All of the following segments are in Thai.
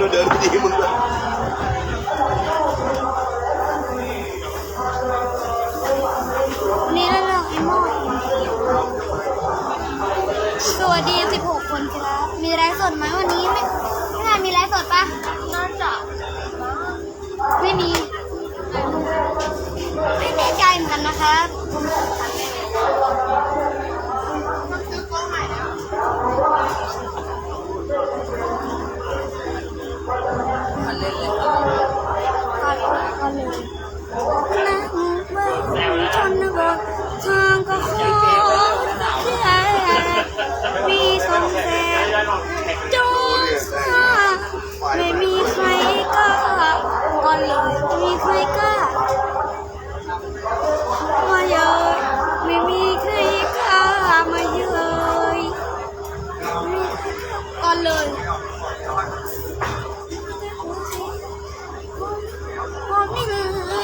ใส่กูไปกูล่อ เลยพอม่เหลือ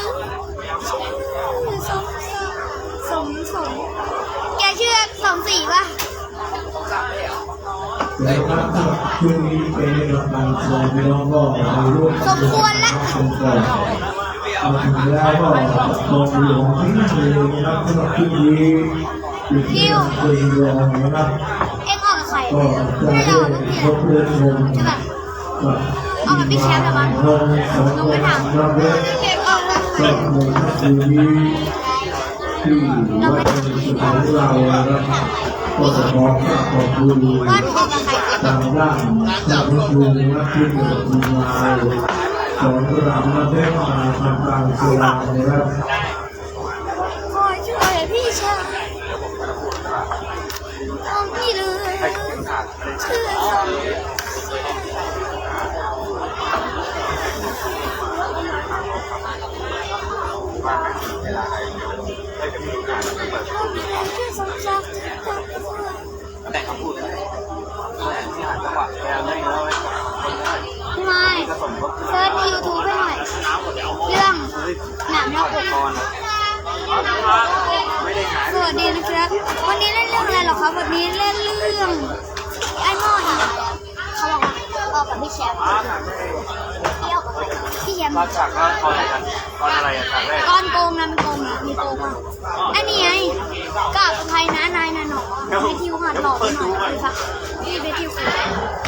สมสมแกเชื่อสองสี่ป่ะ แล้วก็ช่วงนี้เป็นกำลังใจพี่น้องก็ไปร่วมสมควรละกันก่อนเอาถึงแล้วก็มองดูของที่นั่เลยนะครับสำหรับที่นี้อยู่ที่เป็นรองนะครับ เอ็ง ก็จะได้พี่พบเพื่อนชมใช่ปะกับออกกับพี่แชมป์เหรอวะทองสองคนรับเลือกเอ็งออกกับใครก็ในค่ำคืนนี้ที่วัดสุดท้ายเรานะครับก็ขอขอบคุณว่าหนูออกกับใครทางด้านจากครูและคุณหมอคุณมาสอนรำและเทศมาทำการเสียงนะครับคอช่วยพี่ชาย แรงที่สมศักดิ์กับผู้แต่คำพูดเลยที่หาจังหวะพยายามให้แล้วไว้ก่อนไม่เซิร์ชในยูทูบให้หน่อยเรื่องหนังนอกอกก่นสวัสดีนะครับ วันนี้เล่นเรื่องอะไรหรอครับ วันนี้เล่นเรื่อง กกับพี่แชมป์พี่ออกกับใครพี่แชมป์รอบฉากก็ตอนไหนกันตอนอะไรอะฉากแรกก้อนโกงนะมันโกงอะมีโกงอะอันนี้ไงกับใครนะนายนะหนอไปทิวหัดหลอกหน่อยพี่ฟักพี่ไปทิวคุย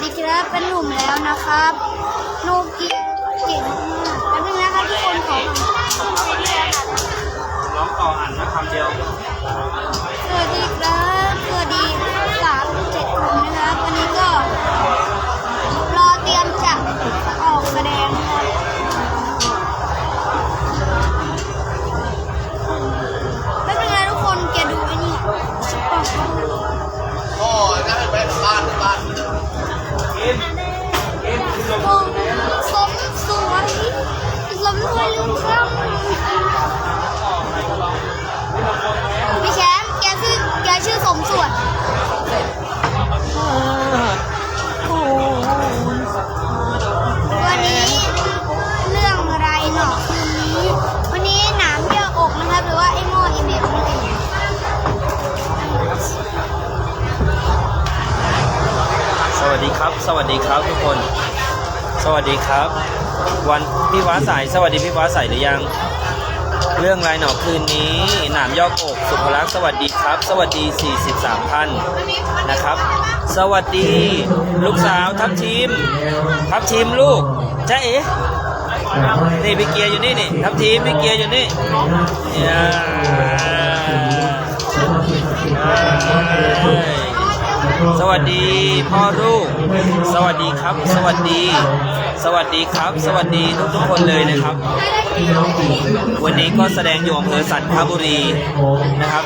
วัสดีครับเป็นหนุ่มแล้วนะครับโนเกียเก่งมากแป๊บนึงนะครับทุกคนขอร้องต่ออ่านมาคำเดียว วัสดีครับ สวัสดีครับทุกคน สวัสดีครับ วันพี่ฟ้าใสสวัสดีพี่ฟ้าใสหรือยัง เรื่องไรหนอคืนนี้หนามยอกอกสุภลักษ์สวัสดีครับ สวัสดี 43ท่านนะครับ สวัสดี ลูกสาวทัพทีมทัพทีมลูกจ้าเอ๋นี่พี่เกียร์อยู่นี่นี่ทัพทีมพี่เกียร์อยู่นี่เนี่ย สวัสดีพ่อลูก สวัสดีครับ สวัสดี สวัสดีครับ สวัสดีทุกทุกคนเลยนะครับ วันนี้ก็แสดงอยู่อำเภอสันคบุรีนะครับ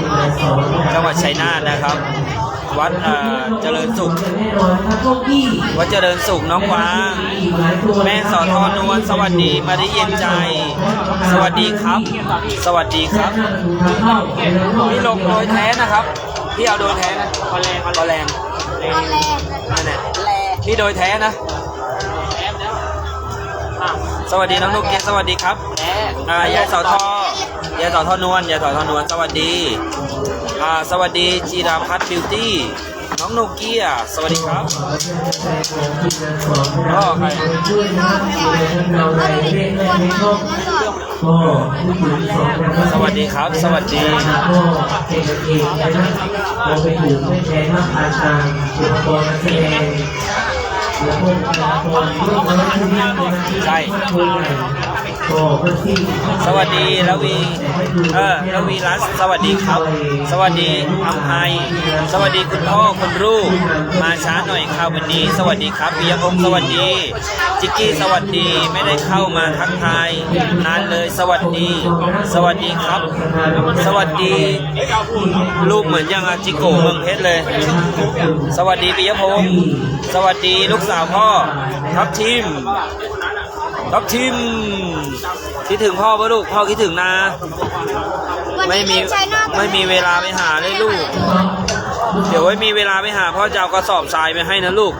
จังหวัดชัยนาทนะครับ วัดเจริญสุข วัดเจริญสุขน้องว้าแม่สอทอนวลสวัสดีมาได้เย็นใจ สวัสดีครับ สวัสดีครับพี่ลงโดยแท้นะครับ พี่เอาโดยแท้นะคอแรงคอแรงตอนแรกนั่นแหละนี่โดยแท้นะสวัสดีน้องนุกเกียรติสวัสดีครับอ่ายายสาวทอยายสาวทอนวลยายสาวทอนวลสวัสดีอ่าสวัสดีจีราพัฒน์บิวตี้ น้องโนเกียสวัสดีครับก็ใครด้วยนะครับเราในเรื่องในนี้ก็ก็ผู้หญิงสองนะครับสวัสดีครับ สวัสดีเก่งเองนะครับเราไปถูกไม่แพ้มากอาจาอุปกรณ์แสดงแล้วก็อุปกรณ์ร่วมกันที่นี่เป็นที่ใช่ สวัสดีระวี เออระวีรัตน์สวัสดีครับ สวัสดีอัมไพสวัสดีคุณพ่อคุณลูก มาช้าหน่อยครับวันนี้ สวัสดีครับปิยพงศ์สวัสดี จิกกี้สวัสดีไม่ได้เข้ามาทักทายนานเลยสวัสดี สวัสดีครับ สวัสดีลูกเหมือนยังอาจิโกะเมืองเพชรเลย สวัสดีปิยพงศ์สวัสดีลูกสาวพ่อทับทิม ทับทิม คิดถึงพ่อปะลูก พ่อคิดถึงนะวันไม่นี้มีเล่นชัยนาทไม่มีเวลาไปหาเลยลูก เดี๋ยวไว้มีเวลาไปหา พ่อจะเอากระสอบทรายไปให้นะลูก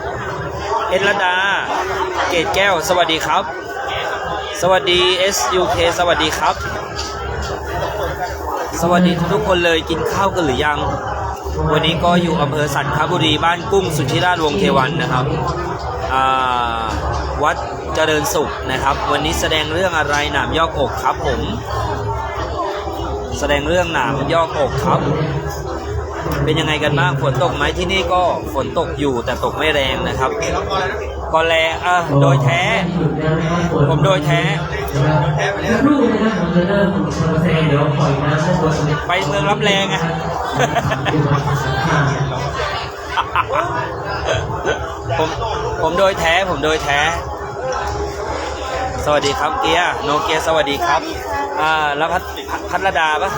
เอ็นระดา เกตแก้ว สวัสดีครับ สวัสดี SUK สวัสดีครับ สวัสดีทุกๆคนเลยกินข้าวกันหรือยัง วันนี้ก็อยู่อำเภอสันคบุรีบ้านกุ้งสุทธิราชวงศ์เทวันนะครับอ่าวัด เจริญสุขนะครับ วันนี้แสดงเรื่องอะไรหนามยอกอกครับผม แสดงเรื่องหนามยอกอกครับ เป็นยังไงกันบ้างฝนตกไหมที่นี่ก็ฝนตกอยู่แต่ตกไม่แรงนะครับก็แรงเออโดยแท้ ผมโดยแท้สักครู่นะครับผมจะเริ่มแสดงเดี๋ยวปล่อยน้ำให้ตัวไปเมืองรับแรงอะผมผมโดยแท้ผมโดยแท้ สวัสดีครับเกียร์โนเกียสวัสดีครับอ่าแล้วพัทพัทรดาปะ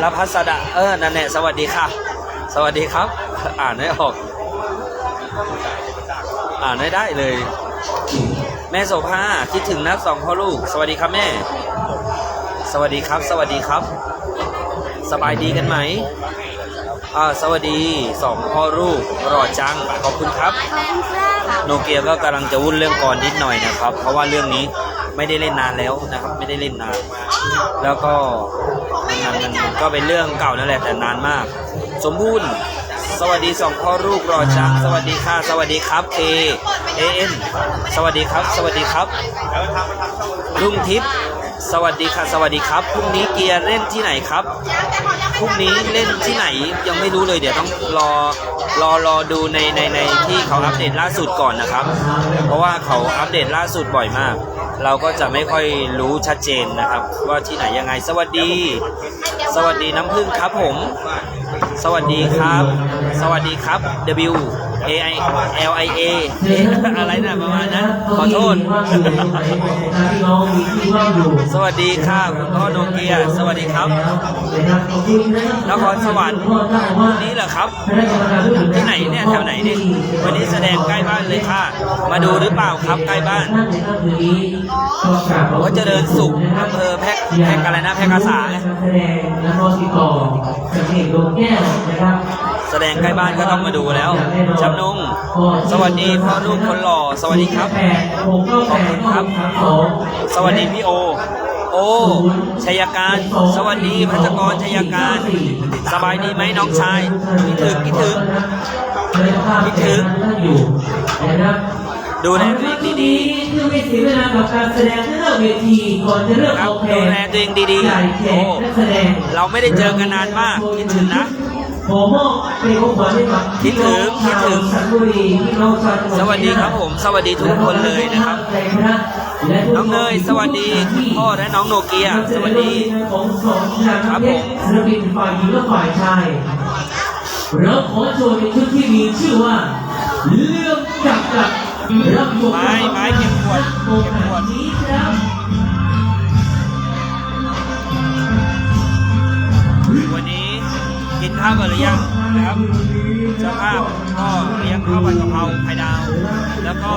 แล้วพัสดาเออนั่นแหละสวัสดีค่ะ สวัสดีครับ อ่านไม่ออก อ่านไม่ได้เลย แม่โสภาคิดถึงนักสองพ่อลูก สวัสดีครับแม่ สวัสดีครับ สวัสดีครับ สบายดีกันไหม อ่าสวัสดีสองพ่อลูกรอจังขอบคุณครับขอบคุณครับ โนเกียก็กำลังจะวุ่นเรื่องกรนิดหน่อยนะครับ เพราะว่าเรื่องนี้ไม่ได้เล่นนานแล้วนะครับ ไม่ได้เล่นนาน แล้วก็มันมันมันก็เป็นเรื่องเก่านั่นแหละแต่นานมาก สมบูรณ์ สวัสดีสองพ่อลูกรอจัง สวัสดีค่ะ สวัสดีครับเอเอ็นสวัสดีครับ สวัสดีครับลุงทิพย์สวัสดีค่ะ สวัสดีครับพรุ่งนี้เกียร์เล่นที่ไหนครับพ รุ่งนี้เล่นที่ไหนยังไม่รู้เลยเดี๋ยวต้องรอรอรอดูในในในที่เขาอัปเดตล่าสุดก่อนนะครับ เพราะว่าเขาอัปเดตล่าสุดบ่อยมาก เราก็จะไม่ค่อยรู้ชัดเจนนะครับ ว่าที่ไหนยังไงสวัสดี สวัสดีน้ำพึ่งครับผมสวัสดีครับ สวัสดีครับ W A I L I A อะไรนะประมาณนั้น ขอโทษ สวัสดีค่ะคุณพ่อโนเกีย สวัสดีครับ นครสวรรค์วันนี้เหรอครับ ที่ไหนเนี่ยแถวไหนเนี่ยวันนี้แสดงใกล้บ้านเลยค่ะ มาดูหรือเปล่าครับใกล้บ้านว่าเจริญสุขอำเภอแพร่แพร่อะไรนะแพร่กษาไงแสดงแล้วก็ติดต่อจากเพจดวงแก้วนะครับแสดงใกล้บ้านก็ต้องมาดูแล้วจำนุ่งสวัสดีพ่อลูกคนหล่อ สวัสดีครับ ขอบคุณครับ สวัสดีพี่โอ โอชัยการ สวัสดีพัชกรชัยการ สบายดีไหมน้องชายคิดถึงคิดถึงคิดถึงอยู่นะครับดูแลตัวเองดีดีคือไม่เสียเวลากับการแสดงเรื่องเวทีก่อนจะเริ่มๆครัอบอกแผดูนแลตัวเองดีใหญ่ๆแจโอ้กนักแสดงเราไม่ได้เจอกันนานมากคิดถึงนะ ผมมอบเป็นของขวัญให้กับคิดถึงคิดถึงสันบุรีพี่น้องชาวจังหวัดสวัสดีครับผม สวัสดีทุกคนเลยนะครับ น้องเนยสวัสดีคุณพ่อและน้องโนเกีย สวัสดีของสองชายครับผมศิลปินฝ่ายหญิงและฝ่ายชายเราขอโชว์ในชุดที่มีชื่อว่าเรื่องจักรจักรรับชมไม้ไม้เก็บขวดเก็บขวดนี้ครับ ข้าวก่อนหรือยังนะครับสภาพก็เลี้ยงข้าวผัดกะเพราไข่ดาว แล้วก็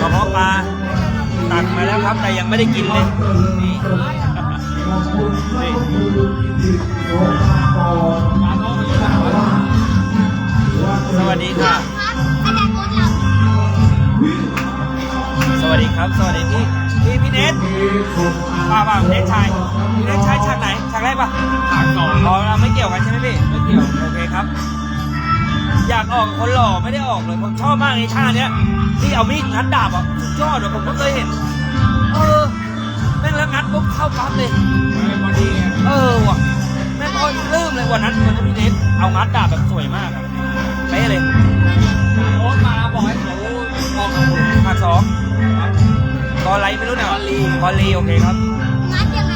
กระเพาะปลาตักมาแล้วครับ แต่ยังไม่ได้กินเลยนี่สวัสดีค่ะ สวัสดีครับ สวัสดีพี่ นี่ป่าวป่าวเล็กชายเล็กชายฉากไหนฉากแรกปะฉากสองอ๋อเราไม่เกี่ยวกันใช่ไหมพี่ไม่เกี่ยวโอเคครับ อยากออกกับคนหล่อไม่ได้ออกเลยผมชอบมากในท่าเนี้ยที่เอามีดงัดดาบอะสุดยอดอะผมก็เคยเห็นเออแม่งแล้วงัดปุ๊บเข้าปั๊บเลยพอดีไงเออว่ะแม่งพอลืมเลยวันนั้นวันนั้นพี่เนทเอางัดดาบแบบสวยมากอะเป๊ะเลยโอ๊ตมาบอกให้เขาออกกับผมภาคสองก ออะไรไม่รู้เนี่ยกอลีกอลีโอเคครับ งัดยังไง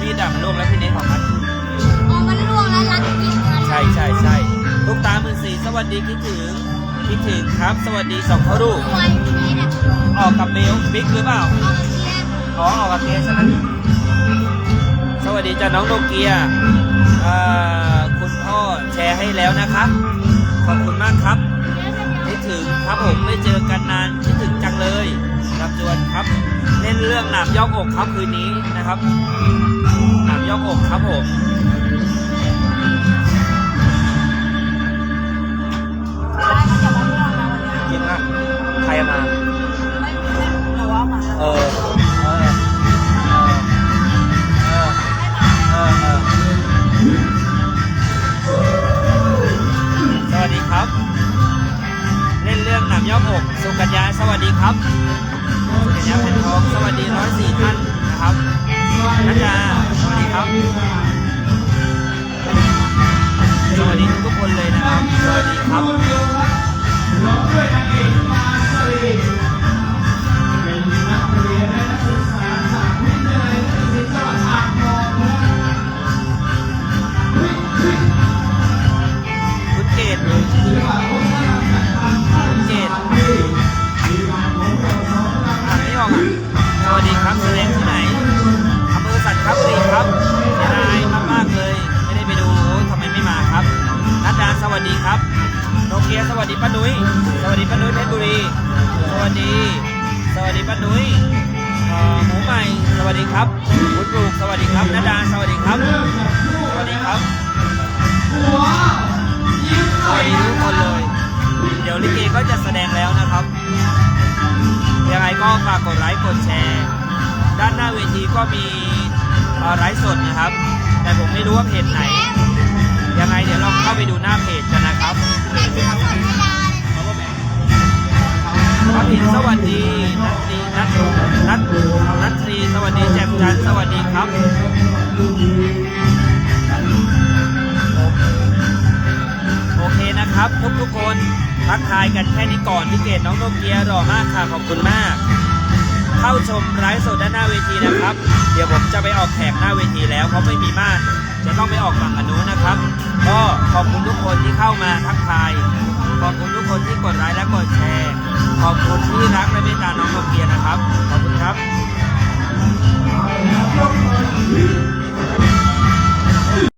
มีดดาบมันล่วงแล้วพี่เนทของงัดอ๋อมันล่วงแล้วรัดยิงกันใช่ใช่ใช่ลูกตาหมื่นสี่สวัสดีคิดถึงคิดถึงครับ สวัสดีสองพ่อลูกตัวอยู่นี่เนี่ยออกกับเบลบิ๊กหรือเปล่าเอามาเชียร์อ๋อออกกับเกสใช่ไหมสวัสดีจ้าน้องโนเกียเอ่อคุณพ่อแชร์ให้แล้วนะครับขอบคุณมากครับคิดถึงครับผมไม่เจอกันนานคิดถึงจังเลยามจวนครับเล่นเรื่องหนามยอกอกครับคืนนี้นะครับหนามยอกอกครับผม ส ดีป้านุ้ย สวัสดีป้านุ้ยเพชรบุรี สวัสดี สวัสดีป้านุ้ยหมูใหม่ สวัสดีครับคุณปลูก สวัสดีครับนัดดา สวัสดีครับ สวัสดีครับสวัสดีทุกคนเลย เดี๋ยวลิเกก็จะแสดงแล้วนะครับ ยังไงก็ฝากกดไลค์กดแชร์ ด้านหน้าเวทีก็มีไลฟ์สดนะครับ แต่ผมไม่รู้ว่าเพจไหน ยังไงเดี๋ยวเราเข้าไปดูหน้าเพจกันนะครับ แม่ที่เขาสอนเวลาเลยพัทินสวัสดี นัทนีนัทนัทนัททรีสวัสดีแจ่มจันทร์สวัสดีครับโอเคนะครับทุกทุกคนทักทายกันแค่นี้ก่อนพี่เกดน้องโนเกียรอมากค่ะขอบคุณมาก เข้าชมไลฟ์สดด้านหน้าเวทีนะครับ เดี๋ยวผมจะไปออกแขกหน้าเวทีแล้วเพราะไม่มีม่าน จะต้องไปออกฝั่งอนุนะครับ ก็ขอบคุณทุกคนที่เข้ามาทักทาย ขอบคุณทุกคนที่กดไลค์และกดแชร์ ขอบคุณที่รักและเมตตาน้องโนเกียนะครับ ขอบคุณครับ